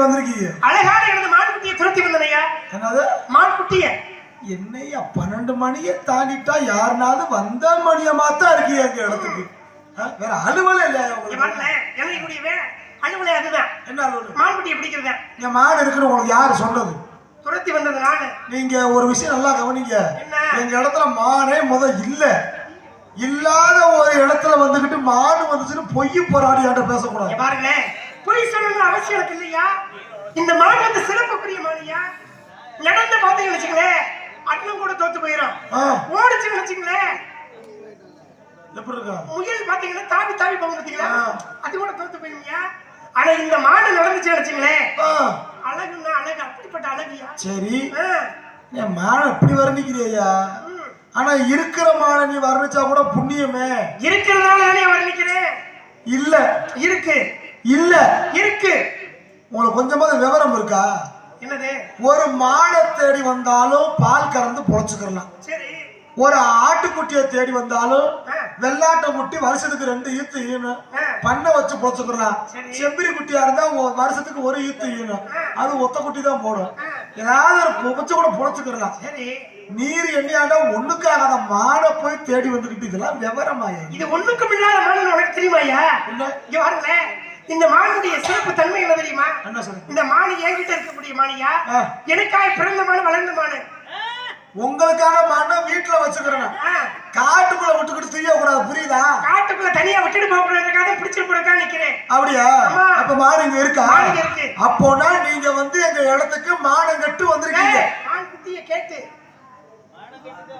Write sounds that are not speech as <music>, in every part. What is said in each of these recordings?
நீங்க வந்திருக்கீங்க. எனது மான்குட்டியை துரத்தி வந்தனையா என்னது? மான்குட்டிய. என்னையா பன்னெண்டு மணியை தாண்டிட்டா யாருனாலும் வந்த மணியமா தான் இருக்கீங்க எங்க இடத்துக்கு? வேற அலுவலம் இல்லையா உங்களுக்கு அலுவலை அதுதான். என்ன அலுவலம் மான்குட்டியை பிடிக்கிறத? இங்க மாடு இருக்குன்னு உங்களுக்கு யாரு சொன்னது? துரத்தி வந்தது நானு நீங்க ஒரு விஷயம் நல்லா கவனிங்க? எங்க இடத்துல மானே முத இல்ல. இல்லாத ஒரு இடத்துல வந்துகிட்டு மாடு வந்துச்சுன்னு பொய் போராடி பேசக்கூடாது. பாருங்களேன் பொய் சொல்லணும்னு அவசியம் இல்லையா இந்த மான் வந்து சிறப்புக்குரிய மானியா நடந்து பார்த்தீங்கன்னு வச்சுங்களேன் அண்ணன் கூட தோத்து போயிடும் ஓடிச்சுன்னு வச்சுங்களேன் எப்படி இருக்கா? முயல் பாத்தீங்கன்னா தாவி தாவி போகும் பாத்தீங்களா. அது கூட தோத்து போயிருங்க. ஆனா இந்த மாடு நடந்துச்சு வச்சுங்களேன் ஆ, அழகுன்னா அழகு அப்படிப்பட்ட அழகியா? சரி. என் மானை இப்படி வர்ணிக்கிறியா. ஆனா இருக்கிற மானை நீ வர்ணிச்சா கூட புண்ணியமே. இருக்கிறதுனால தானே வர்ணிக்கிறேன். இல்ல. இருக்கு. இல்ல. இருக்கு. உங்களுக்கு கொஞ்சமாவது விவரம் இருக்கா? ஒரு மானை தேடி வந்தாலும் பால் கறந்து பொழைச்சுக்கலாம் சரி. ஒரு ஆட்டுக்குட்டியை தேடி வந்தாலும் வெள்ளாட்டை முட்டி வருஷத்துக்கு ரெண்டு ஈத்து ஈனும். பண்ணை வச்சு பொழைச்சுக்கலாம். செம்பிரி குட்டியா இருந்தா வருஷத்துக்கு ஒரு ஈத்து ஈனும் அது ஒத்த குட்டி தான் போடும். ஏதாவது ஒரு பொச்சு கூட பொழைச்சுக்கலாம் நீர் எண்ணியாண்டா ஒண்ணுக்காகாத மாடை போய் தேடி வந்துகிட்டு இதெல்லாம் விவரமாயா. இது ஒண்ணுக்கும் இல்லாத மாடு உனக்கு தெரியுமாயா என்ன? இங்க பாருங்களேன் இந்த மானுடைய சிறப்பு தன்மை என்ன தெரியுமா? இந்த மானு என்கிட்ட இருக்கக்கூடிய மானியா ஆ. எனக்காய் பிறந்த மானு வளர்ந்த மானு. உங்களுக்கான மாடை வீட்டுல வச்சுக்கிறேன் காட்டுக்குள்ள விட்டுக்கிட்டு செய்ய கூடாது புரியுதா? காட்டுக்குள்ள தனியா விட்டுட்டு போக கூடாதுக்காக பிடிச்சிட்டு போறக்கா நிக்கிறேன். அப்படியா. அப்ப மாடு இங்க இருக்கா. அப்போனா நீங்க வந்து எங்க இடத்துக்கு மானம் கட்டு வந்திருக்கீங்க. ஆண் குட்டிய கேட்டு.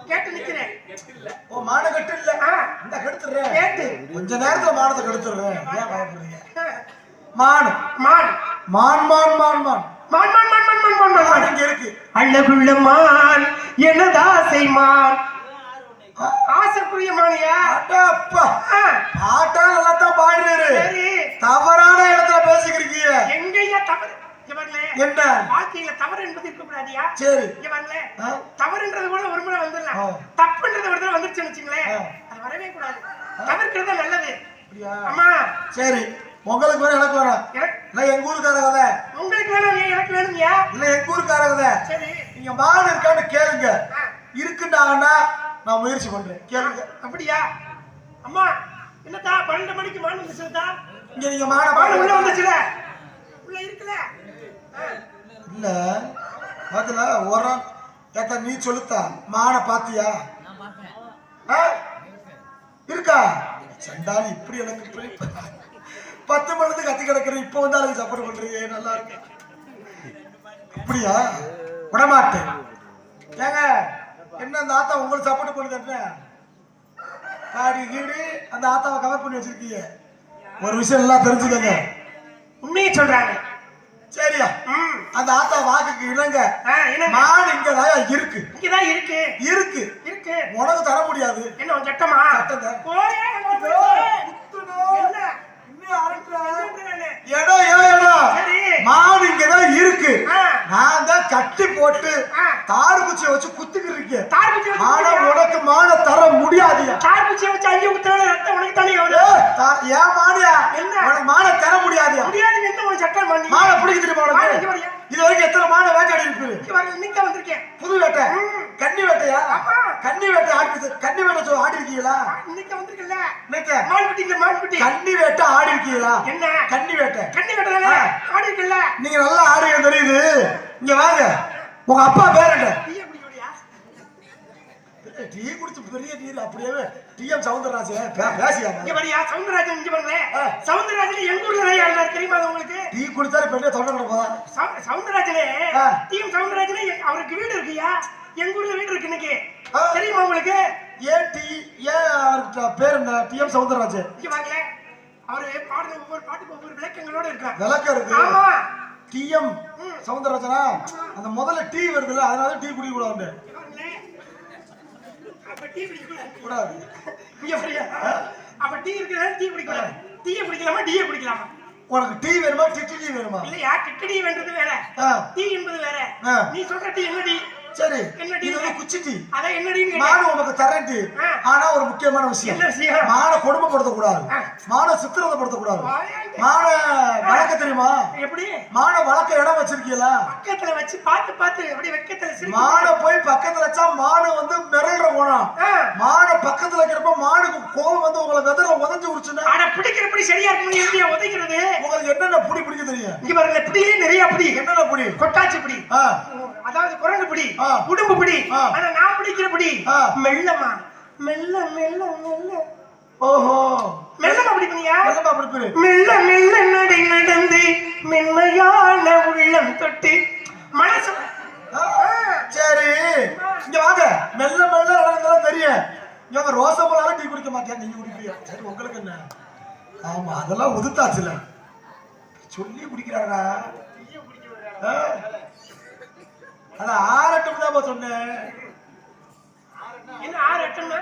கேட்டு நிக்கிறேன். ஓ மானம் கட்டு இல்ல இந்த கெடுத்துறேன் கேட்டு. கொஞ்ச நேரத்துல மானத்தை கெடுத்துறேன் ஏன் பயப்படுறீங்க? மான் மான். மான். மான் மான் மான் மான். மான் மான் மான் மான் மான் மான் மான். மான் இங்க இருக்கு. அழகுள்ள மான் எனதாசை மான். ஆசைக்குரிய மானியா? அப்பா ஆ, பாட்டா நல்லா தான் பாடுறாரு தவறான இடத்துல பேசிக்கிறீங்க எங்கய்யா தவறு? என்ன? வாழ்க்கையில தவறு என்பது சரி. இங்க பாருங்களேன் ஆ, தவறுன்றது கூட ஒரு முறை வந்துடலாம். தப்புன்றது ஒரு தடவை வந்துருச்சுன்னு வச்சுங்களேன். அது வரவே கூடாது. தவிர்க்கிறது நல்லது. அம்மா. சரி. உங்களுக்கு வேணும் எனக்கு வேணும் இல்ல எங்க ஊருக்கார கதை உங்களுக்கு வேணும் எனக்கு வேணும்யா? இல்ல எங்க ஊருக்கார கதை சரி. நீங்க மாடு இருக்கான்னு கேளுங்க. இருக்குண்டாங்கன்னா நான் முயற்சி பண்றேன். கேளுங்க. அப்படியா? அம்மா என்னத்தா? பன்னெண்டு மணிக்கு மான் வந்துச்சுதா இங்க நீங்க மாடை மான் உள்ள வந்துச்சுல? உள்ள இருக்குல்ல? இல்லை. பாத்துல உரம். ஏத்தா நீ சொல்லுத்தா. மானை பாத்தியா? ஆ? இருக்கா? சண்டாலி இப்படி எனக்கு பத்து மணிக்கு கத்தி கிடக்குறேன் இப்போ வந்து அதுக்கு சப்போர்ட் பண்றீங்க நல்லா இருக்கு. அப்படியா? விடமாட்டேன். ஏங்க என்ன அந்த ஆத்தா உங்களுக்கு சப்போர்ட் பண்ணுது காடி கீடு அந்த ஆத்தாவை கவர் பண்ணி வச்சிருக்கீங்க. ஒரு விஷயம் எல்லாம் தெரிஞ்சுக்கங்க. உண்மையை சொல்றாங்க. சரியா? அந்த ஆத்தா வாக்குக்கு இணங்க. மாடு இங்கதான் இருக்கு. இங்கதான் இருக்கு. இருக்கு. இருக்கு. உனக்கு தர முடியாது. என்ன சட்டமா? என்னன்றானே? இடம் இடம். மாடு இங்கதான் இருக்கு. நான் தான் கட்டி போட்டு. தார் குச்சியை வச்சு குத்துக்கிட்டு இருக்கேன். தார் குச்சி வச்சு ஆனா? உனக்கு மாடை தர முடியாதுயா தார் குச்சியை வச்சு அள்ளி ஊத்துறானே, ரத்தம் உனக்கு தானே ஏன் மானியா என்ன? உனக்கு மானை தர முடியாது. முடியாது என்ன ஒரு சட்டம் பண்ணி மானை பிடிக்கிட்டு போனது இது வரைக்கும் எத்தனை மானை வேட்டையாடி இருக்குது இன்னைக்கு வந்திருக்கேன். புது வேட்டை. கன்னி வேட்டையா? கன்னி வேட்டை ஆடி கன்னி வேட்டை ஆடி இருக்கீங்களா இன்னைக்கு வந்திருக்கல இன்னைக்கு? மான் பிடிக்கல மான் வேட்டை ஆடி என்ன? கன்னி வேட்டை. கன்னி வேட்டை ஆடி இருக்கல நீங்க நல்லா ஆடுங்க தெரியுது. இங்க வாங்க. உங்க அப்பா பேர் என்ன? டீ குடிச்சு பெரிய டீ அப்படியே டிஎம் சவுந்தரராஜ் பேசியாங்க இங்க வரியா? சவுந்தரராஜன் இங்க பாருங்களேன். ஆ. சவுந்தரராஜன் எங்க ஊர்ல நிறைய இருந்தார், தெரியுமா உங்களுக்கு? டீ குடிச்சாலும் பெரிய தொண்டை சவு- சவுந்தரராஜனே. டிஎம் சவுந்தரராஜனே அவருக்கு வீடு இருக்குயா? எங்க ஊர்ல வீடு இருக்கு இன்னைக்கு. தெரியுமா உங்களுக்கு? ஏன் டீ அவருக்கு பேர் என்ன? டிஎம் சவுந்தரராஜ். இங்க வாங்களேன் அவரு பாடுற ஒவ்வொரு பாட்டுக்கு ஒவ்வொரு விளக்கங்களோட இருக்கார். விளக்கம் இருக்கு. ஆமா. டிஎம். சவுந்தரராஜனா? அந்த முதல்ல டீ வருதுல்ல அதனால டீ குடிக்க கூடாது. அப்ப டீ குடிக்கக்கூடாது. கூடாது இங்க வரியா அப்ப டீ இருக்கிறதால டீ குடிக்கக்கூடாது. டீயை குடிக்கலாமா டீயை குடிக்கலாமா? உனக்கு டீ வேணுமா டிட்டி டீ வேணுமா? இல்லையா? டிட்டு டீ வேண்டது வேற. டீ என்பது வேற. நீ சொல்ற டீ என்ன டீ? சரி என்ன இது குச்சிட்டி. என்னடின்னு கேட்டேன். மாடு உனக்கு தரேன்ட்டு ஆ. ஆனா ஒரு முக்கியமான விஷயம்? மானை கொடுமைப்படுத்த கூடாது. மானை சித்திரவதைப்படுத்த கூடாது. மானை வளர்க்க தெரியுமா? எப்படி? மானை வளர்க்க இடம் வச்சிருக்கீங்களா பக்கத்துல வச்சு பார்த்து பார்த்து அப்படியே வெக்கத்துல. மானை போய் பக்கத்துல வச்சா மாடு வந்து மிரள்ற போனான் ஆ. மானை பக்கத்துல வைக்கிறப்ப மாடுக்கு கோவம் வந்து உங்களை வெதற உதஞ்சு உரிச்சுன்னா ஆனா பிடிக்கிறபடி சரியா இருக்கணும் எப்படியா உதைக்கிறது? உங்களுக்கு என்னென்ன புடி பிடிக்க தெரியும்? இங்க பாருங்க பிடியே நிறைய பிடி. என்னென்ன புடி? கொட்டாச்சி பிடி. அதாவது குரங்கு பிடி ஆ. உடும்பு பிடி. ஆனா நான் பிடிக்கிற பிடி. மெல்லமா மெல்ல மெல்ல மெல்ல. ஓஹோ. மெல்லமா பிடிப்பீங்க? என்னப்பா பிடிப்பிரு. மெல்ல மெல்ல நடை நடந்து மென்மையான உள்ளம் தொட்டு மனசு ஆ, சரி. இங்க வாங்க. மெல்ல மெல்ல நடந்ததெல்லாம் தெரியும். இவங்க ரோசம்பலால டீ குடிக்க மாட்டேன் நீங்க குடிப்பீங்க சரி உங்களுக்கு என்ன? ஆமா அதெல்லாம் உதுத்தாச்சுல. சொல்லி குடிக்கிறாரா அது ஆறட்டும் தான் சொன்னேன். என்ன ஆறு எட்டுமா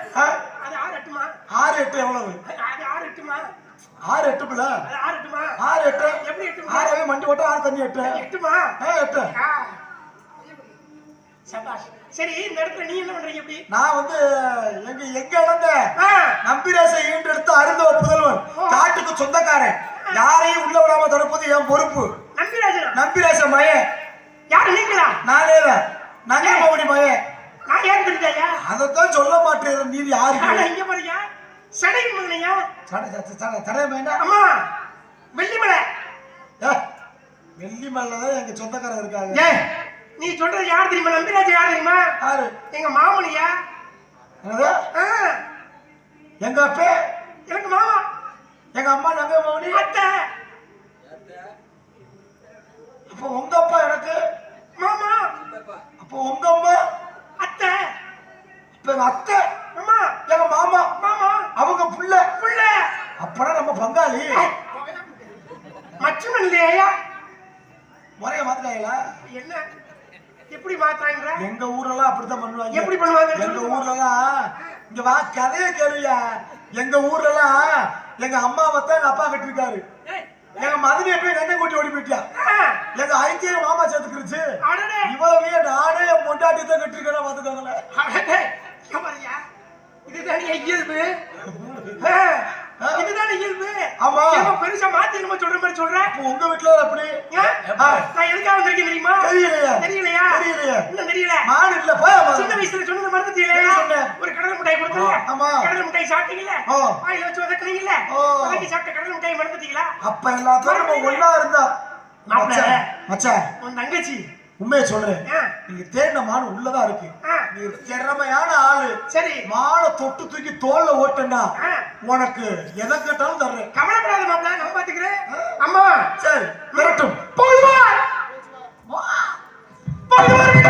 அது ஆறு எட்டுமா? ஆறு எட்டு எவ்வளவு? அது ஆறு எட்டுமா? ஆறு எட்டுக்குல அது ஆறு எட்டுமா? ஆறு எட்டு. எப்படி எட்டுமா? ஆறவே மண்டி ஓட்ட ஆறு தண்ணி எட்டு. எட்டுமா? எட்டு. சபாஷ் சரி இந்த இடத்துல நீ என்ன பண்றீங்க இப்படி? நான் வந்து எங்க எங்க இழந்த? நம்பிராசை ஈண்டெடுத்து அருந்தவ புதல்வன் காட்டுக்கு சொந்தக்காரன். யாரையும் உள்ள விடாம தடுப்பது என் பொறுப்பு. நம்பிராஜனா? நம்பிராச மயன் யாரு நீங்களா? நானே தான் நங்கமணி மயன் நான் ஏன் தெரிஞ்சாயா அதைத்தான் சொல்ல மாட்டேன் நீ ஆனா இங்க பாருங்க. சடை மகனையா சட- சட- சட- மயனா அம்மா வெள்ளிமலை. ஏ, வெள்ளி மேலதான் எங்க சொந்தக்காரர் இருக்காங்க நீ சொல்றது யார் தெரியுமா? நம்பிராஜ் யார் தெரியுமா? யாரு? எங்க மாமனியா எங்க அப்பே? எனக்கு மாமா. எங்க அம்மா நங்கமணி அத்தை அப்ப உங்க அப்பா எனக்கு மாமா அப்ப உங்க அம்மா அத்தை இப்ப எங்க அத்தை அம்மா எங்க மாமா மாமா அவங்க புள்ள புள்ள அப்பனா நம்ம பங்காளி மச்சுமன் இல்லையா முறைய மாத்திட்டாங்களா என்ன எப்படி மாத்தாங்க எங்க ஊரெல்லாம் அப்படித்தான் பண்ணுவாங்க எப்படி பண்ணுவாங்க எங்க ஊர்லலாம் இங்க வா கதைய கேளுயா எங்க ஊர்லலாம் எங்க அம்மாவை தான் எங்க அப்பா கட்டிருக்காரு எங்க மதுரையை போய் கண்ணை கூட்டி ஓடி போயிட்டியா? எங்க ஐக்கிய மாமா சேர்த்துக்கிருச்சு. இவ்வளவே நானே என் பொண்டாட்டி தான் கட்டிருக்கேன் பாத்துக்கோங்களேன் இதுதானே இயல்பு? இதுதானே இயல்பு? ஆமா. ஏம்மா பெருசா மாத்தி என்னமோ சொல்ற மாதிரி சொல்ற? இப்போ உங்க வீட்டுல அப்படி? நான் எதுக்காக வந்திருக்கேன் தெரியுமா? தெரியலையே. தெரியலையா? தெரியலையே. இன்னும் தெரியல. மாடு இல்ல போய் சின்ன வயசுல சொன்னது சொன்னேன்? ஒரு கடலை மிட்டாய் கொடுத்தல. ஆமா. கடலை மிட்டாய் சாப்பிட்டீங்கல்ல? ஆ. வாயில வச்சு வதக்குனீங்கல்ல? ஓ. வதக்கி சாப்பிட்ட கடலை மிட்டாய் மறந்துட்டீங்களா? அப்ப எல்லாத்தையும் ஒண்ணா இருந்தா. மச்சான், மச்சான். உன் தங்கச்சி. உண்மையை சொல்றேன். நீங்க தேடின மாடு உள்ளதா இருக்கு. நீ திறமையான ஆளு. சரி. மாடை தொட்டு தூக்கி தோல்ல ஓட்டனா ஆ, உனக்கு எதை கேட்டாலும் தர்றேன். கவலைப்படாத மாப்பிள நான் பாத்துக்கிறேன். அம்மா சரி விரட்டும். போய்வார் வெளுக்கப்பு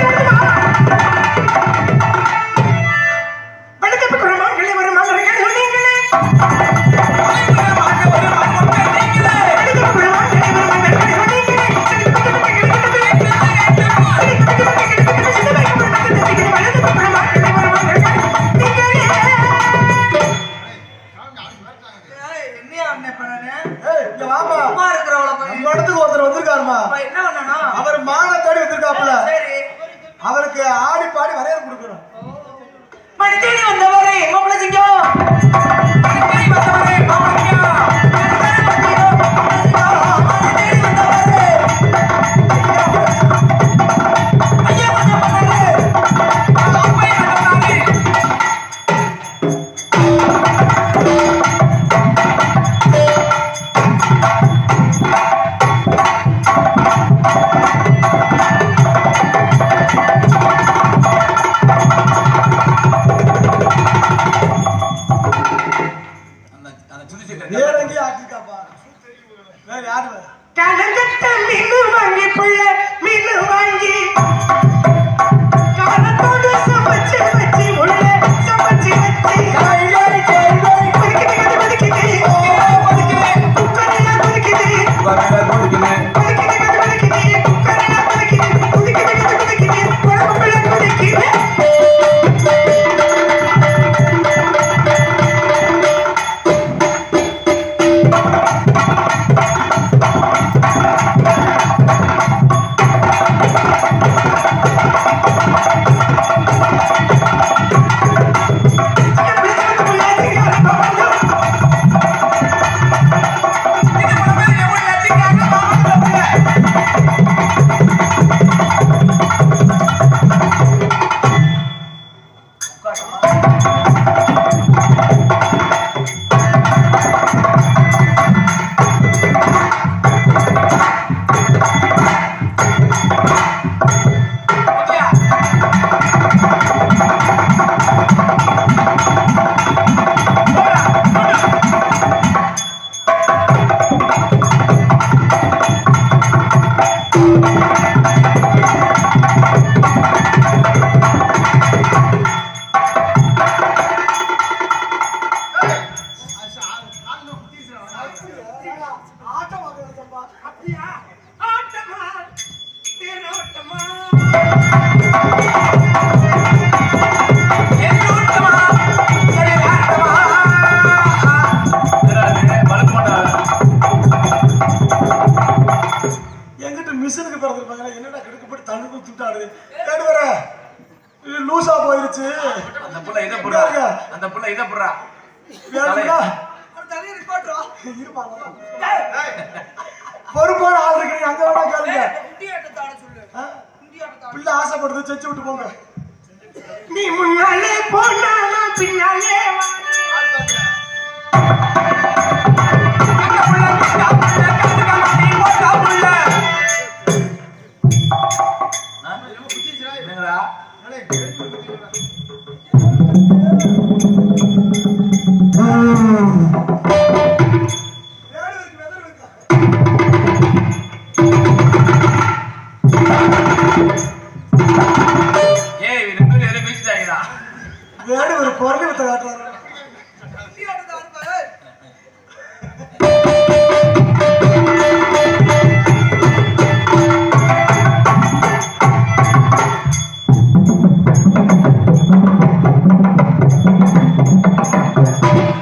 வேடு ஒரு குரலி வித்த காட்டுறாரு.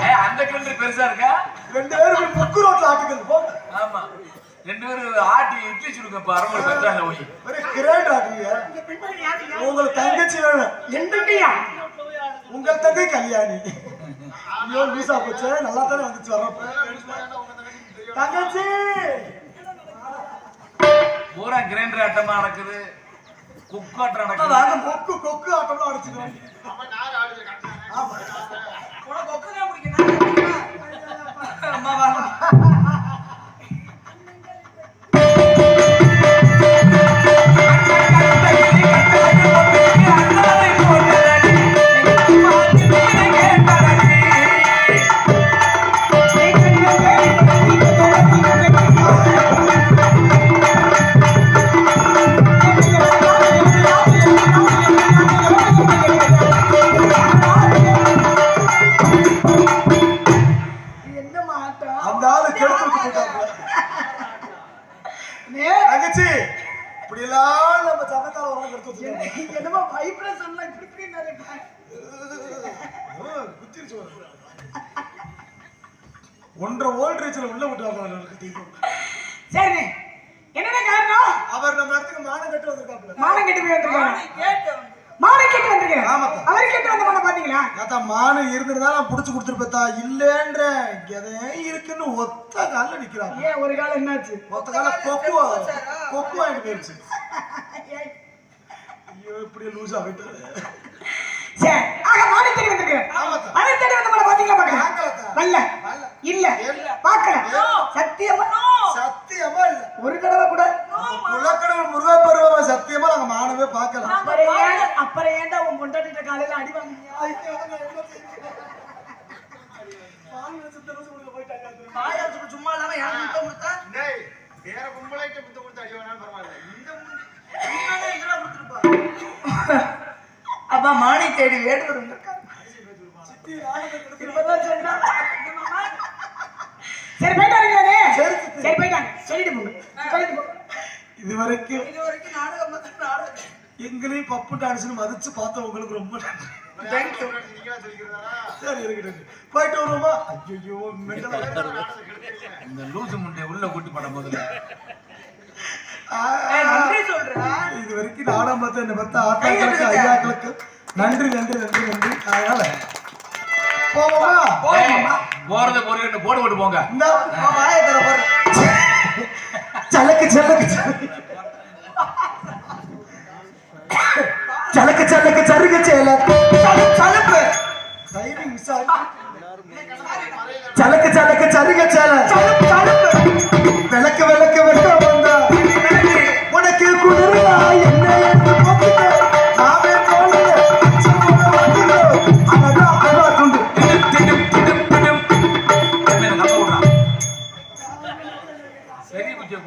ஏய் அந்த கிணறு பெருசா இருக்கா? ரெண்டு பேரும் முக்கு ரோட்ல ஆட்டுக்கள் போங்க ஆமா. ரெண்டு பேரும் ஆட்டி இட்லி சுடுங்க இப்ப அரை மணி பச்சாங்க போய்? உங்களுக்கு தங்கச்சி வேணும். எந்தக்கையா? உங்க தங்கை கல்யாணி. ஐயோ லூசா போச்சு. நல்லா தானே வந்துச்சு வர்றப்ப. தங்கச்சி! பூரா கிரைண்டர் ஆட்டமா நடக்குது. குக்காட்டம் அம்மா, நடக்குது. வாங்க கொக்கு கொக்கு ஆட்டம்லாம் அடிச்சுக்கிறோம். ஆமா. என்னம்மா ஒன்றரை வோல்டேஜ்ல உள்ள விட்டாங்க சரி என்னென்ன காரணம்? அவர் நம்ம இடத்துக்கு மானம் கட்டு வந்திருக்காப்புல. மானம் கெட்டு போய் வந்திருக்காங்க மானம் கெட்டு வந்திருக்காங்க ஆமாப்பா. அவர் கெட்டு வந்த மானம் பாத்தீங்களா ஏத்தா மானம் இருந்திருந்தா நான் புடிச்சு கொடுத்துருப்பேத்தா இல்லேன்ற எதே இருக்குன்னு ஒத்த கால்ல நிக்கிறாங்க ஏன் ஒரு காலம் என்னாச்சு? ஒத்த கால கொக்கு கொக்கு வாங்கிட்டு போயிருச்சு. <laughs> ஐயோ இப்படி லூஸ் ஆகிட்டு சரி ஆக மானம் தேடி வந்திருக்கேன். மானம் தேடி வந்த மானம் பாத்தீங்களா பாக்கல பார்க்கலத்தா. இல்ல. பாக்கல. சத்தியமா? சத்தியமா இல்ல. ஒரு தடவை கூட. குலக்கடவுள் முருகா பருவமா சத்தியமா நாங்க மானவே பார்க்கல. அப்புறம் ஏன்? அப்புறம் ஏன்டா உன் பொண்டாட்டிட்ட காலையில அடி வாங்குனீங்க? சும்மா இல்லாம யாரும் முத்தம் கொடுத்தா? டேய், வேற பொம்பளைகிட்ட முத்தம் கொடுத்து அடி பரவாயில்ல. இந்த முந்தி- <laughs> அப்பா மானை தேடி வேடுவர் வந்திருக்காரு இப்பதான் சொன்னா. சரி போயிட்டாருங்களே சரி, சரி. சரி போயிட்டாங்க சொல்லிட்டு போங்க சொல்லிட்டு போங்க இது வரைக்கும் எங்களையும் பப்பு டான்ஸ்னு மதிச்சு பார்த்த உங்களுக்கு ரொம்ப நன்றி? சரி இருக்கட்டும் போயிட்டு வருவோமா? ஐயோ மெண்டலா இந்த லூசு முண்டைய உள்ள கூட்டி போட முதல்ல இது வரைக்கும் நாடாம் பார்த்து என்ன பார்த்த ஆத்தாக்களுக்கு ஐயாக்களுக்கு. நன்றி நன்றி நன்றி நன்றி. அதனால போவோமா? போறது போறது போடு போட்டு போங்க. இந்த চালাকি চালাকি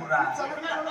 சொல்றாங்க